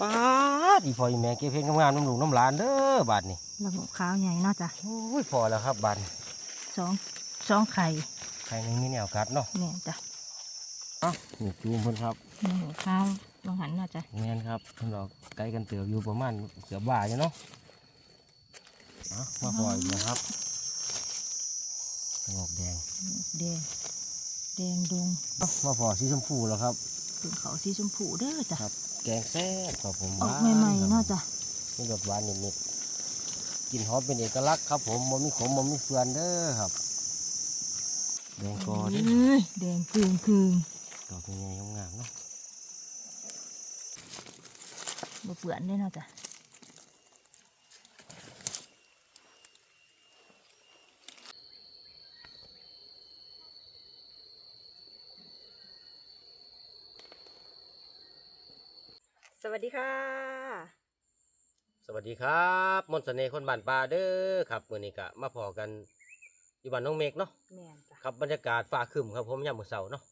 ป้าดอีพ่ออีแม่เก็บเพลงงามๆน้ำหลูกน้ำหลานเด้อบาดนี่ระบบขาวใหญ่เนาะจ้ะโอ้ยพอแล้วครับบาดนี้สองสองไข่ใครไม่มีแนวกัดเนาะแม่นจ้ะเอ้านี่จูมเพิ่นครับระบบขาวลองหันเนาะจ้ะแม่นครับเพิ่นบอกไกลกันเติบอยู่ประมาณเกือบบ่ายเนาะเอ้ามาพออีกแล้วครับกระบอกแดงแดงแดงดงเอ้ามาพอสีชมพูแล้วครับถึงเขาสีชมพูเด้อจ้ะครับ แกงแซ่บครับผมออกหวใหม่ครับๆเนาะจ้ะมีรสหวานนิดๆกลิ่นหอมเป็นเอกลักษณ์ครับผมมันมีขมมันมีเฟือนเด้อครับแดงกอเด้อเอ้ยแดงคืงคืงดอกใหญ่ๆงามๆเนาะบ่เปื่อนเด้อเนาะจ้ะ วัสดีค่ะ สวัสดีครับมนต์เสน่ห์คนบ้านป่าเด้อครับมื้อนี้ก็มาพอกันอยู่บ้านน้องเมฆเนาะแม่นจ้ะครับบรรยากาศฟ้าครึมครับผมยามมื้อเช้าเนาะ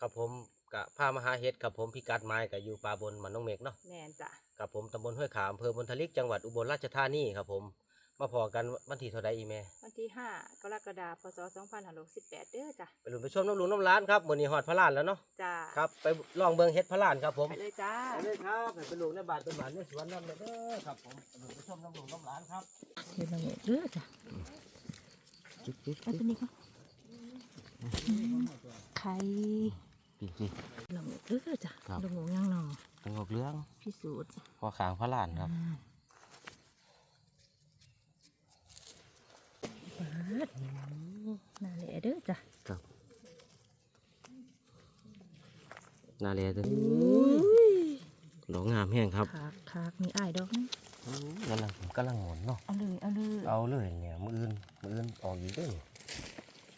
ครับผมก็พามาหาเห็ดครับผมพิกัดไม้ก็อยู่ป่าบนบ้านน้องเมฆเนาะแม่นจ้ะครับผมตำบลห้วยขามอำเภอบนทลิกจังหวัดอุบลราชธานีครับผม มาพอกันวันที่เท่าใดอีแม่วันที่ 5กรกฎาคมพศ2568เด้อจ้ะไปลุ้นไปชมน้ำหลุงน้ำร้านครับมื้อนี้ฮอดพระลานแล้วเนาะจ้าครับไปลองเบิ่งเห็ดพระลานครับผมไปเลยจ้าไปเลยครับไปปลูกในบ้านต้นหวานในสวนน้ำเลยเด้อครับผมไปลุ้นไปชมน้ำหลุงน้ำร้านครับเดี๋ยวเราเนี่ยเด้อจ้ะจิ๊บจิ๊บเอาตัวนี้ก่อนไข่พี่พี่เราเนี่ยเด้อจ้ะครับลงหมูย่างหนอตังหกเรื่องพิสูจน์พอขางพระลานครับ อ่า ปาดน่าแหละเด้อจ้ะครับนาเลตัวอุ้ยดอกงามแห้งครับคากคากมีอ้ายดอกนึงกำลังกำลังหมุนเนาะเอาเลยเอาเลยเอาเลยเนี่ยมืออื่นมืออื่นออกอีกเด้อ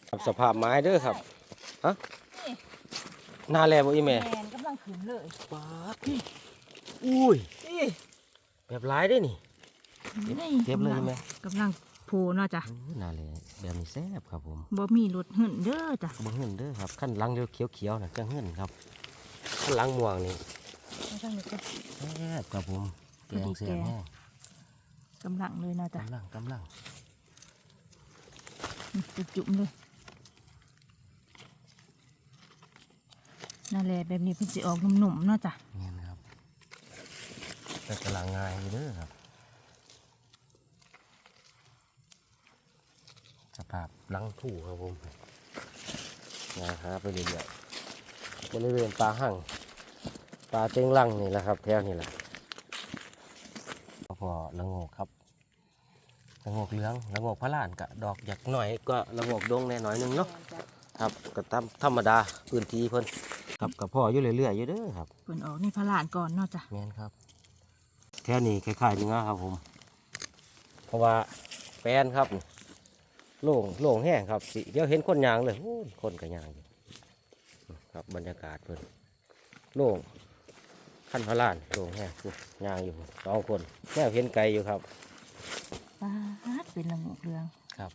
ครับสภาพไม้เด้อครับฮะนาแลบ่อีแม่แมนกำลังขึ้นเลยป๊าดอุ้ยแบบหลายได้อนี่นี่เก็บเลยกำงไหมกำลัง โผล่เนาะจ้ะอู้นาแลแบบนี้แซ่บครับผมบ่มีรถหึ่นเด้อจ้ะเบิ่งเหินเด้อครับขั้นหลังเขียวเขียวๆน่ะจังเหินครับขั้นหลังม่วงนี่เอาทางนี้ก็แซ่บครับผมแกงแซ่บแห้งกำลังเลยเนาะจ้ะกำลังกำลังจุจุ่มๆเลยนั่นแหละแบบนี้เพิ่นสิออกหนุ่มๆเนาะจ้ะนี่นะครับแต่กำลังง่ายอยู่เด้อครับ สภาพ หลังถูครับผมนะฮะไปเรื่อยๆบริเวณปลาหั่งปลาเต็งลังนี่แหละครับแถวนี่แหละพอละโงกครับละโงกเหลืองละโงกพระลานกะดอกอยากหน่อยก็ละโงกดงแน่หน่อยหนึงเนาะแม่นจ้ะครับก็ตามธรรมดาพื้นที่เพิ่นครับกับพ่ออยู่เรื่อยๆอยู่เด้อครับเพิ่นออกนี่พระลานก่อนเนาะจ้ะแม่นครับแถวนี้คล้ายๆนี่นะครับผม เพราะว่าแปลนครับนี่ โล่งโล่งแห้งครับสิเดี๋ยวเห็นคนยางเลยโอ้ยคนก็ยางอยู่ครับบรรยากาศเพิ่นโล่งขั้นพระลานโล่งแห้งนี่ยางอยู่สองคนแนวเห็นไกลอยู่ครับปาดเป็นละงกเรืองครับ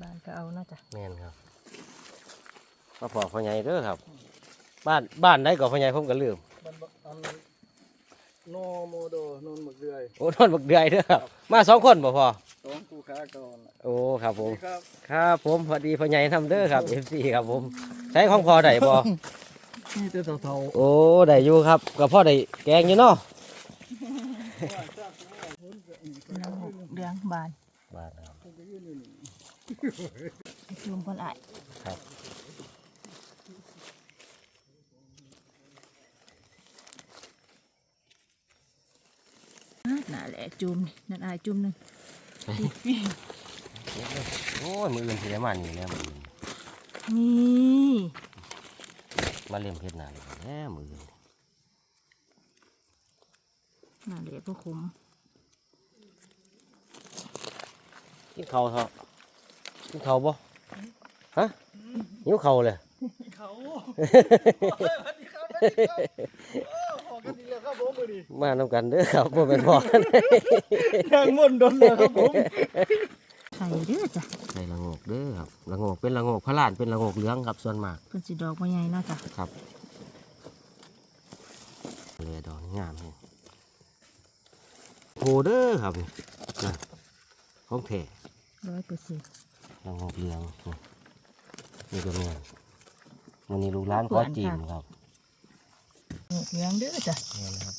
บ้านก็เอาเนาะจ้ะแม่นครับ มาพอพ่อใหญ่เด้อครับ บ้านบ้านไหนก็พ่อใหญ่ผมก็ลืมมันบอันโนโมโดโนนหมึกเดือยโอ้นอนบักเดือยเด้อครับ มาสองคนบ่พอสองคู่ค้าก่อนโอ้ครับผม นี่ครับครับผมพอดีพ่อใหญ่ทำเด้อครับ FC ครับผม ใช้ของพอได้บ่ นี่จะเท่าโอ้ได้อยู่ครับก็พ่อได้แกงอยู่เนาะละงกเรืองบานบ้านครับ จุ่มเพิ่นอ้ายครับ ปาดน่าแหละจุ่มนี่นั่นอ้ายจุ่มหนึงโอ้ยมืออื่นสิได้มานี่แหล้วมืออื่นนี่มาเล่มเฮ็ดหน้านี่แหล้วมืออื่นน่าแหละพวกคุมกินข้าวเถอะกินข้าวบ่ฮะหิวข้าวเลยเขา สวัสดีครับสวัสดีครับโอ้พอกันดีแล้วครับผมมือดีมานำกันเด้อครับบ่เป็นพอกันนางม่วนดนเลยครับผมไข่เด้อจ้ะใส่ละโงกเด้อครับละโงกเป็นละโงกพระลานเป็นละโงกเหลืองครับส่วนมากเพิ่นสิดอกบ่ใหญ่เนาะจ้ะครับเลยดอกงามเลยโหเด้อครับนี่นะของแท้ร้อยเปอร์เซ็นต์ละโงกเหลืองนี่นี่ก็แม่นมันนี่ลูกร้านขอจีนครับ เหลืองเด้อจ้ะนี่นะครับ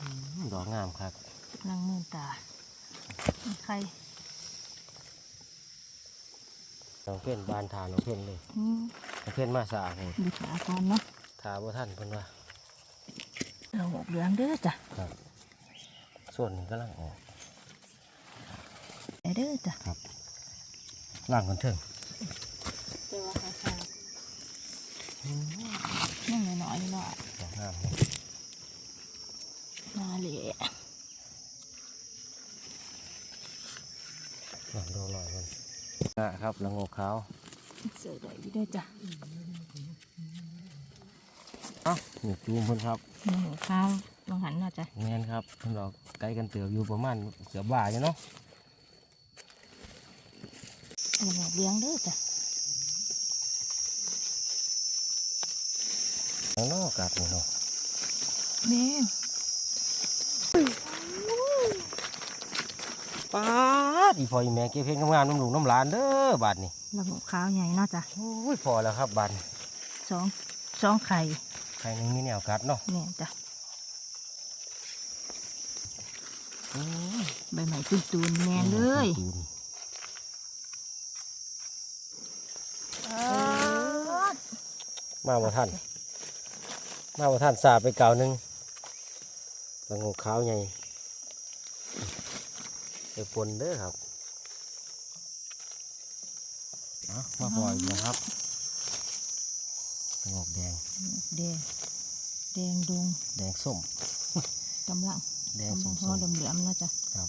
อืมดอกงามครับลังมือตาไข่น้องเพ่นบานทาน้องเพ่นเลยอืมน้องเพ่นมาสะอาดเลยดูขาก่อนเนาะทาบ่ท่านเพิ่นว่าเราหกเหลืองเด้อจ้ะครับส่วนนี้ก็ล่างออกไอเด้อจ้ะล่างกันเถิง แต่ว่าขาขาด นั่งน้อยๆเนาะดอกงามเลยมาเลยหลังดอกหน่อยมันนะครับละโงกขาวเสือได้อยู่เด้อจ้ะเอ้านี่จูมเพิ่นครับหนูข้าวลองหันเนาะจ้ะแม่นครับเพิ่นดอกไกลกันเติบอยู่ประมาณเกือบบ่ายเนาะเราหกเหลืองเด้อจ้ะ ข้างนอกกัดนี่เนาะแม่ป้าดอีพออีแม่เก็บเพลงงามๆน้ำหลูกน้ำหลานเด้อบาดนี่เราหกข้าวใหญ่เนาะจ้ะโอ้ยพอแล้วครับบาดนี่สองสองไข่ใครนึงมีแนวกัดเนาะแม่จ้ะอืมใบใหม่ตุนตูนๆแม่เลยตูนมาบ่ท่าน มาบ่ท่านสาไปเก่าวหนึงละโงกขาวใหญ่ไปปนเด้อครับเอามาปล่อยอีกนะครับละโงกแดง แดง แดงดง แดงส้มกำลัง แดงกำส้ลัมงพส้อมเหลือมๆเนาะจ้ะครับ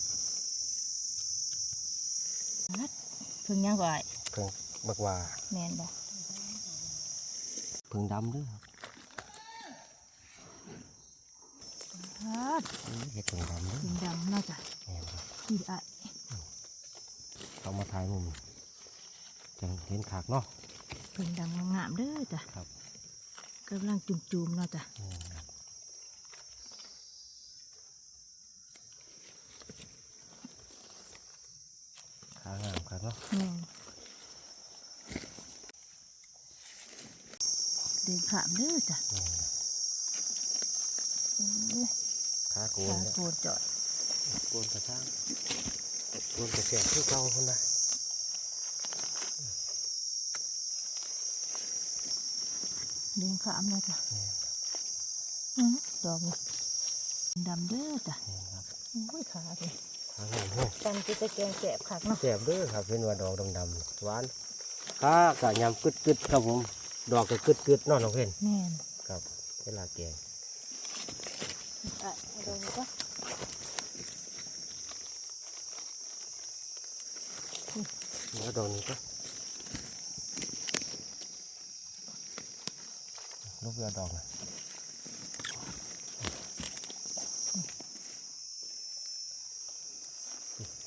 เพิ่งยังไหวเพิ่งบักว่า แมนบอกเพิ่งดำเด้วยครับ ฮัด อื้อ เห็ดเพิ่งดำเด้อเพิ่งดำเนาะจ้ะแม่นครับที่ไอะเอามาถ่ายมุมจังเห็นขากเนาะเพิ่งดำงามๆเด้อจ้ะครับกำลังจุ่มๆเนาะจ้ะแม่นครับขางามครับเนาะแม่นเดินขามเด้อจ้ะ แม่นครับโอ้ยขาโกนขาเนี่ยโกนจอดโกนกระช่างโกนกระเสียบคือเก่าคนนะเดินขามเนาะจ้ะแม่นครับอื้อดอกนี่ดำเด้อจ้ะแม่นครับโอ้ยขาเลยขางามเฮ้ยตันกิตะแกงแสบคักเนาะเสียบเด้อครับเป็นว่าดอกดำๆหวานขากะยำกึดกึดๆครับผม ดอกก็กึดกึดๆเนอนน้องเพ่นแม่นครับเวลาแกง อะเอาดอกนี้ก็เนื้อดอกนี้ก็ลูกเรือดอกนะ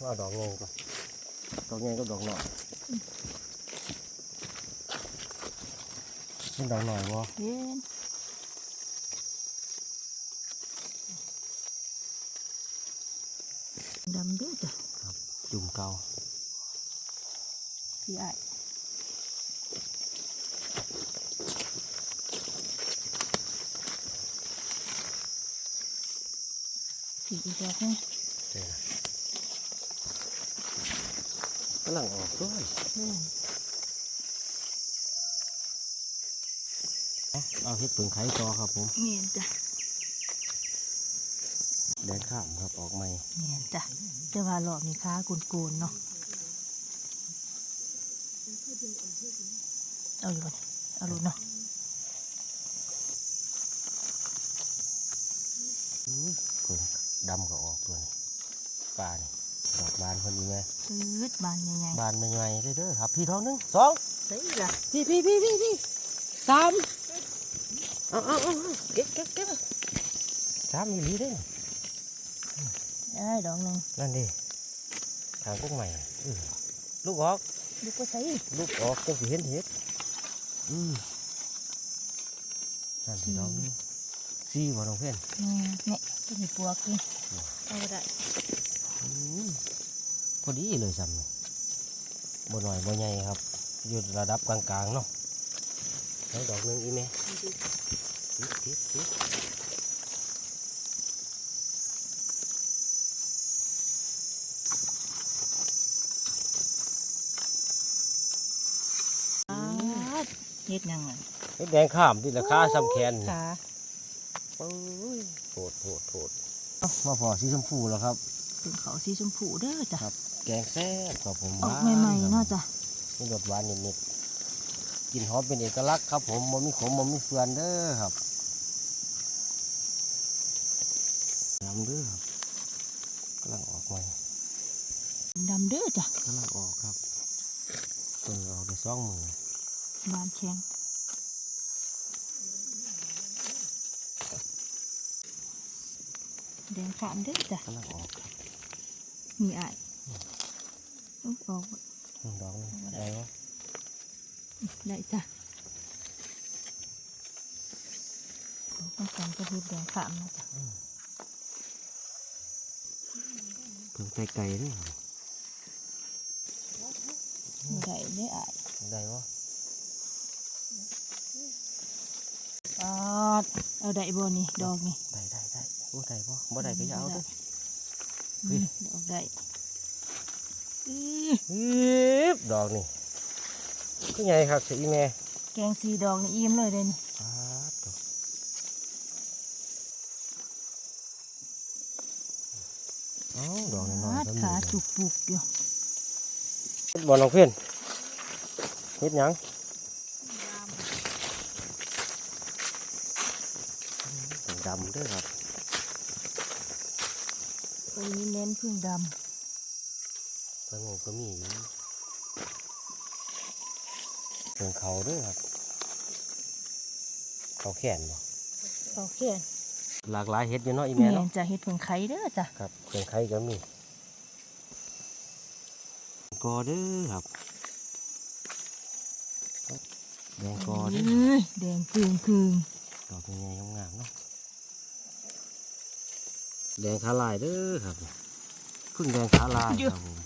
ว่าดอกเงยก่อนดอกเงยก็ดอกหน่อยเป็นดอกหน่อยวะ เย็นดำเด้อจ้ะ จุ่มเกาพี่ไอ้พี่อีกแล้วไงเจอนะกำลังออกด้วยแม่นเอาเอาเฮ็ดเปิงไข่ต่อครับผมแม่นจ้ะ แดนข้ามครับออกใหม่แม่นจ้ะแต่ว่ารอบนี้ค้ากุนๆเนาะเอาอยู่บ่เนี่ยเอาลูกเนาะอื้อเปิงดำก็ออกตัวนี้ปลานี่ดอกบานคนนี้ไหมตืดบานใหญ่บานไม่ใหญ่เด้อเด้อครับพี่ท้องหนึงสองๆเฮ้ยล่ะพี่พี่พี่พี่พี่สามเอาเอาเอาเอาเก็บเก็บเก็บสามอีหลีได้ ได้ดอกหนึงนั่นดิทางพวกใหม่เออลูกออกดูก็ใส่ลูกออกจังสิเห็นเห็ดอืมนั่นสิน้องซี่บ่น้องเพื่อนอืมเนี่ยจะมีปวกนี่เอาบ่ได้อืมพอดีเลยซ้ำนี่บ่หน่อยบ่ใหญ่ครับ อยู่ระดับกลางๆเนาะแล้วดอกหนึงอีแม่ติดติดติด อ้าด เฮ็ดยังไงเฮ็ดแดงข้ามที่ราคาซ้ำแขนนี่ขาโอ้ยโทษโทษโทษเอามาพอสีชมพูแล้วครับเป็นเขาสีชมพูเด้อจ้ะครับ แกงแซ่บครับผมออกหวานใหม่ครับๆเนาะจ้ะมีรสหวานนิดๆกลิ่นหอมเป็นเอกลักษณ์ครับผมมันมีขมมันมีเฟือนเด้อครับน้ำเด้อครับกำลังออกใหม่ดำเด้อจ้ะกำลังออกครับเออออกได้สองมือ บานแข็งแดงขามเด้อจ้ะกำลังออกครับมีอ้ายอุ๊ยออก อืมดอกนี่ได้วะได้จ้ะต้องการกระพริบแดงขามนะจ้ะเพิ่งไก่ไก่นี่มีได้ได้อ้ายได้วะปาดเอาได้บ่นี่ดอกนี่ได้ได้ได้โอ้ได้ปะบ่ได้ก็อย่าเอาเด้ออืมดอกได้อื้ออีบดอกนี่ก็ใหญ่ครับเสียอีแม่แกงสีดอกนี่อิ่มเลยเด้นี่ปาดดอกเอ้าดอกน้อยปาดๆก็มีขาเด้จุอกปุกอยู่เฮ็ดบ่น้องเพื่อนเฮ็ดหยัง ดำเด้อครับตัวนี้เน้นพึ่งดเพิ่นก็มีอยู่เพิ่งเขาเด้อครับ เขาแขนบ่ำเขาแค่นหลากหลายเฮ็ดอยู่เนาะอีแม่แม่เนาะนจะเฮ็ดเพิ่งไข่เด้อจ้ะครับเครื่องไข่ก็มีกอเด้อครับแดงกอเด้อเอ้ยแดงคืงคืงดอกใหญ่ๆงามๆเนาะ แดงขาลายเด้อครับพึ่งแดงขาลายครับผม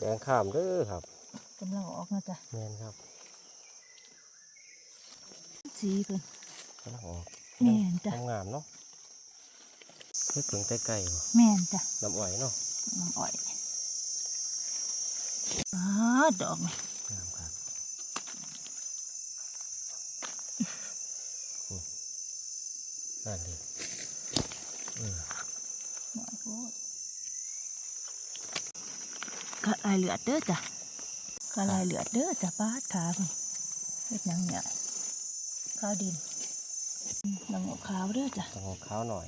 แดงข้ามเด้อครับกำลังออกนะจ้ะแม่นครับสีเพิ่นกำลังออกแม่นจ้ะงามๆเนาะเฮ็ดเพิ่งใกล้ๆบ่แม่นจ้ะน้ำอ้อยเนาะน้ำอ้อยอ้าดอกนี่งามครับอืมนั่นดิ กระลายเลือดเด้อจ้ะกระลายเลือดเด้อจ้ะปาดขาเพิ่นเฮ็ดหยังเนี่ยข้าวดินอืมน้ำอกขาวเด้อจ้ะต้องเอาขาวหน่อย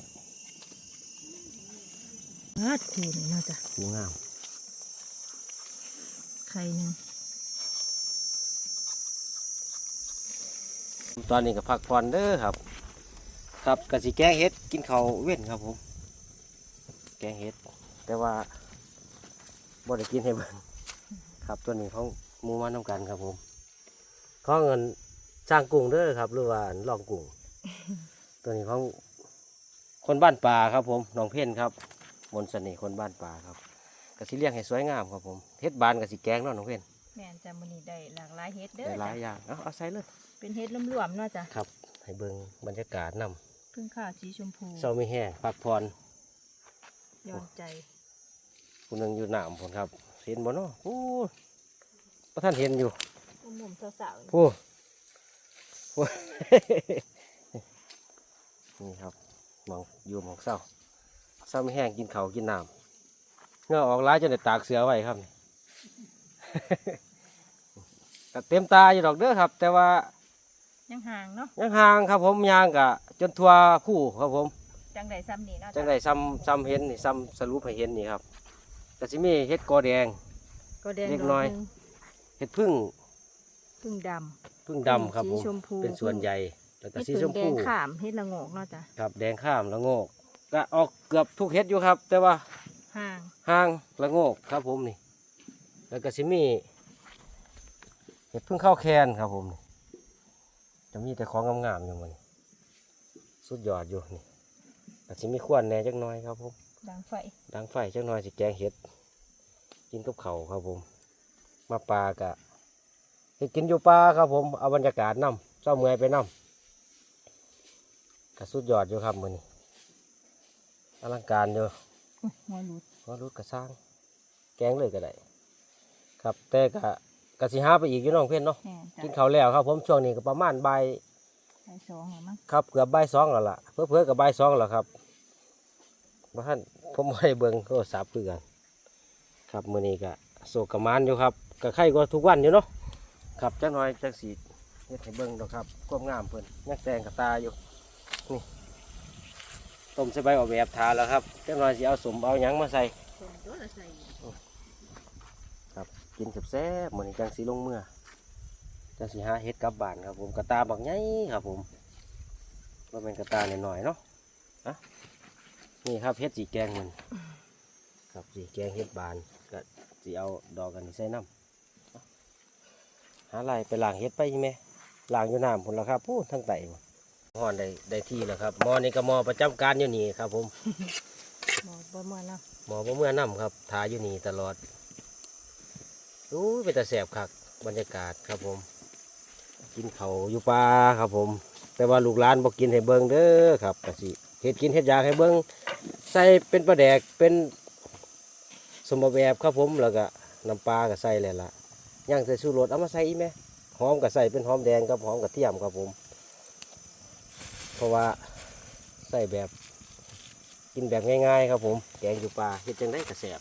ปาดเทนี่เนาะจ้ะดูงามไข่หนึ่งตอนนี้ก็พักผ่อนเด้อครับ ครับกะสิแกงเห็ดกินข้าวเว้นครับผมแกงเห็ด แต่ว่าบ่ได้กินให้เบิ่งครับตัวนี้ของหมูมันน้ำกันครับผมของเงินสร้างกุ้งเด้อครับ หรือว่าลองกุ้งตัวนี้ของคนบ้านป่าครับ ผมน้องเพ่นครับมนต์เสน่ห์คนบ้านป่าครับกะสิเลี้ยงให้สวยงามครับผมเฮ็ดบานกะสิแกงเนาะน้องเพ่นแม่นจ้ะมื้อนี้ได้หลากหลายเฮ็ดเด้อได้หลายจ้ะอย่างเอาเอาใส่เลยเป็นเฮ็ดรวมๆเนาะจ้ะครับ ให้เบิ่งบรรยากาศนำ พึ่งข้าวสีชมพูเศร้าไม่แห้งพักผ่อนย้อนใจผู้หนึงอยู่หนามผมครับเห็นบ่เนาะผู้บ่ท่านเห็นอยู่อุ้มมุมสาวๆผู้ผู้นี่ครับหมองอยู่หมองเศร้าเศร้าไม่แห้งกินเขาวกินน้ำเหงื่อออกร้ายจนได้ตากเสือไว้ครับก็เต็มตาอยู่ดอกเด้อครับ แต่ว่า ยังห่างเนาะยังห่างครับผมยางกะจนทัวผู้ครับผม จังไดซ้ำนี่เนาะจังได้ซ้ำซ้ำเห็นนี่ซ้ำสรุปให้เห็นนี่ครับกสิมีเห็ดกอแดงก็แดงเล็กดน้อยหงเห็ดพึ่งพึ่งดพึ่งดำครับสีผมชมพูเป็นส่วนใหญ่แล้วก็เฮ็ดสีผึ่ชงมแดพูงขามเฮ็ดละโงกเนาะจ้ะครับแดงข้ามละโงกก็ออกเกือบทุกเฮ็ดอยู่ครับ แต่ว่าห่างห่างละโงกครับผมนี่ แล้วก็สิมีเห็ดพึ่งเข้าวแคนครับผมนี่ จะมีแต่ของงามๆอยู่มันสุดยอดอยู่นี่ก็สิมีขวานแหน่จักหน้อยครับผมดังไฟดังไฟจักหน้อยสิแกงเห็ด กินกับเขาวครับผม มาปลากะเห็ดกินอยู่ปลาครับผมเอาบรรยากาศนำเจ้าเมื่อยไปนำก็สุดยอดอยู่ครับมือนี้อลังการอยู่อุ๊ยหัวหลุด ก็รุดกระสร้าง แกงเลยก็ได้ ครับแต่กะ กะสิหาไปอีกอยู่น้องเพื่อนเนาะแม่นจ้ะกินข้าวแล้วครับผมช่วงนี้ก็ประมาณบ่ายใส่สองเหรอมั้งครับเกือบบ่ายสองแล้วล่ะเพื่อเพื่อๆกับบ่ายสองแล้วครับบ้านผมไม่ได้เบิ่งโทรศัพท์คือกันครับมื้อนี้ก็โศกกระมานอยู่ครับก็ไข่ก็ทุกวันอยู่เนาะครับจักหน่อยจักสีเฮ็ดให้เบิ่งดอกครับความงามเพิ่นยังแต่งกับตาอยู่นี่ต้มใส่ใบออกแบบทาแล้วครับจักหน่อยสิเอาสมเอาหยังมาใส่คนตัวละใส่ กินแซ่บๆมื้อนี้จังสิลงเมื่อจังสิหาเฮ็ดกลับบ้านครับผมกระตาบักใหญ่ครับผมว่าเป็นกระตาหน่อยๆเนาะอะนี่ครับเฮ็ดสีแกงมันครับสีแกงเฮ็ดบานก็สิเอาดอกกันนี่ใส่น้ำเอาหาไรไปล้างเฮ็ดไปใช่ไหมล้างอยู่น้ำพุ่นละครับพูดทั้งไตหอนได้ได้ที่แล้วครับหมอนี่ก็หมอประจำการอยู่นี่ครับผมหมอบ่เมื่อเนาะหมอบ่เมื่อน้ำครับทาอยู่นี่ตลอด รู้เป็นตาแสบคักบรรยากาศครับผม กินเขาอยู่ป่าครับผม แต่ว่าลูกหลานบอกกินให้เบิ่งเด้อครับกะสิเฮ็ดกินเฮ็ดยาให้เบิ่งใส่เป็นปลาแดกเป็นสมบูรณ์แบบครับผมแล้วก็น้ำปลาก็ใส่เลยล่ะย่างใส่ชูรสเอามาใส่อีไหมหอมก็ใส่เป็นหอมแดงกับหอมกระเทียมครับผม เพราะว่าใส่แบบกินแบบง่ายๆครับผม แกงอยู่ปลาเฮ็ดจังได้กระแสบ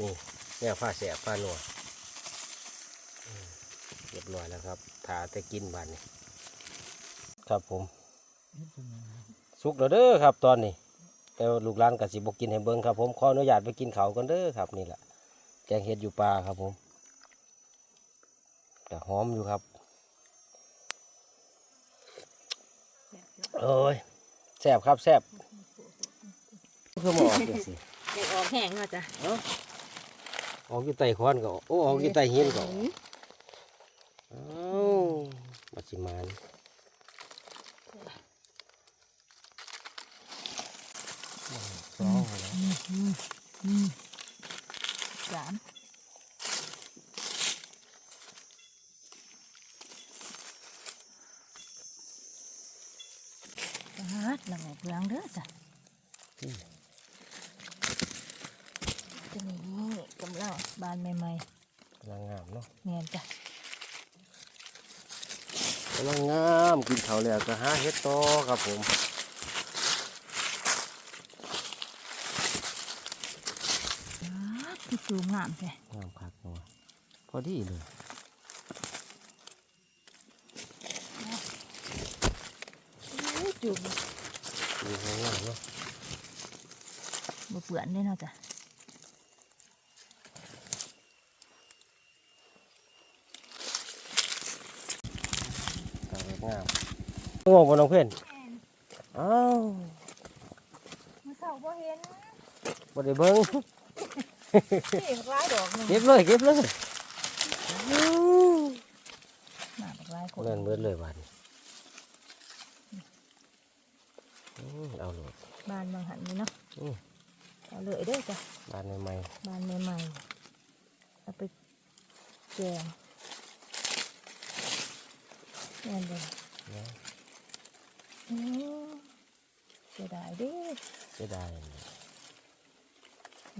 นี่ เนี่ยผ้าแสบผ้าหนัวอืมเรียบร้อยแล้วครับถาแต่กินบานนี้ครับผม สุกแล้วเด้อครับตอนนี้ แต่ว่าลูกหลานกับสิบกินให้เบิ้งครับผมขออนุญาตไปกินเขาวกันเด้อครับนี่แหละแกงเห็ดอยู่ปลาครับผมแต่หอมอยู่ครับโอ้ยแซ่บครับแซ่บเพื่อมาออกจังสิเด็กออกแห้งเนาะจ้ะ ออกอยู่ใต้คอนก็ออกโอ้ออกอยู่ใต้หินก็ออกอ้าวมาสิมานสองแล้วสามปาดละโงกเหลืองเด้อจ้ะจะนี่ กำลังบานใหม่กำลังงามเนาะๆเนียนจ้ะกำลังงามกินเขาวแล้วก็หาเฮ็ดต่อครับผมปาดคือสูงงามแท้งามคักเนาะพอดีเลยอู้จุ่มดีงามเนาะบ่เปื่อนเลยเนาะจ้ะ กำลังงาม งงบนน้องเพื่อนอ้าวมือเสาบ่เห็นบ่ได้เบิ่งนี่ร้ายดอกหนึงเก็บเลยเก็บเลยมาบักร้ายคนเล่นเบิดเลยบาดนี้อืมเอาเลยบานบางหันนี่เนาะอืมเอาเลยเด้อจ้ะบานใหม่บานใหม่ๆเอาไปแกงแม่นเลยๆนะโอ้ เสียดายเด้เสียดาย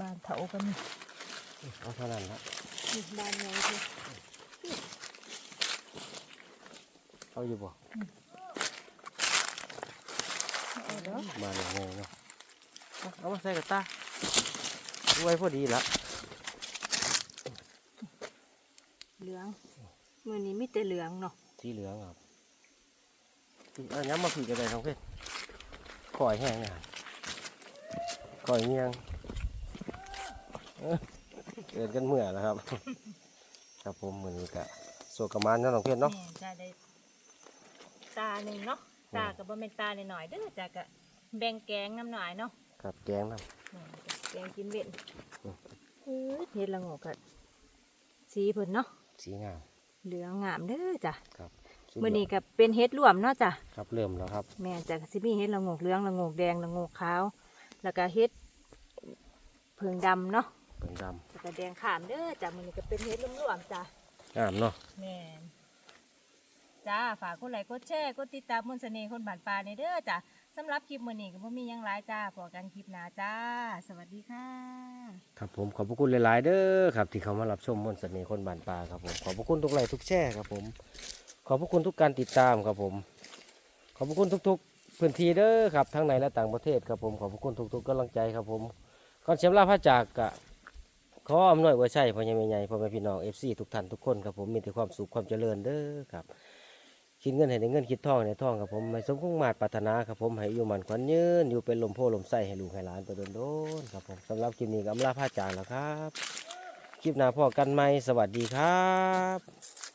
บานเถากันนี่เอาเท่านั้นละบานใหญ่คือเอาอยู่บ่เอาเด้อบานใหญ่เนาะเอาเอามาใส่กับตาไว้พอดีละเหลืองมื้อนี้มีแต่เหลืองเนาะสีเหลืองครับ เอาย้ำมาผีกันเลยน้องเพื่อนข่อยแห้งเนี่ยข่อยเงียงเอ้อเกิดกันเมื่อแล้วครับ ครับผมมือนี้กะโศกกระมานเนาะน้องเพื่อนเนาะแม่นจ้ะได้ตาหนึ่งเนาะตากับบ่เป็นตาหน่อยๆเด้อจ้ะกะแบ่งแกงน้ำหน่อยเนาะครับแกงน้นี่จ้ะแกงกินเว้นอืมเอ้ยเฮ็ดละโงกกะสีเพิ่นเนาะำสีงามเหลืองงามเด้อจ้ะครับสุดยด มื้อนี้ก็เป็นเฮ็ดรวมเนาะจ้ะครับเริ่มแล้วครับ แม่นจ้ะก็สิมีเฮ็ดละโงกเหลืองละโงกแดงละโงกขาว แล้วก็เฮ็ดเพิงดำเนาะเป็นดแล้วก็แดงขามเด้อจ้ะมื้อนี้ก็เป็นเฮ็ดรวมๆจ้ะำงามเนาะแม่นจ้าฝากกดไลค์กดแชร์กดติดตามมนต์เสน่ห์คนบ้านป่าในเด้อจ้ะสำหรับคลิปมื้อนี้ก็บ่มีหยังหลายจ้าพอกันคลิปหน้าจ้า สวัสดีค่ะ ครับผมขอบพระคุณหลาย ๆ เด้อครับ ที่เขามารับชมมนต์เสน่ห์คนบานปลาครับผมขอบพระคุณทุกไลค์ทุกแชร์ครับผม ขอบพระคุณทุกการติดตามครับผม ขอบพระคุณทุก ๆ พื้นที่เด้อครับทั้งในและต่างประเทศครับผมขอบพระคุณทุกๆกำลังใจครับผมก่อนเสียมลาพระจากกะขออำนวยไว้ใช่พ่อใหญ่แม่ใหญ่พ่อแม่พี่น้องเอฟซีทุกท่านทุกคนครับผมมีแต่ความสุขความเจริญเด้อครับคิดเงินให้ได้เงินคิดทองให้ได้ทองครับผมให้สมคงมาตรปรารถนาครับผมให้อยู่มันขวัญยืนอยู่เป็นลมโพลมไส้ให้ลูกให้หลานไปโดนๆครับผมสำหรับคลิปนี้ก็อำลาพระจากแล้วครับ คลิปหน้าพ่อกันไหมสวัสดีครับ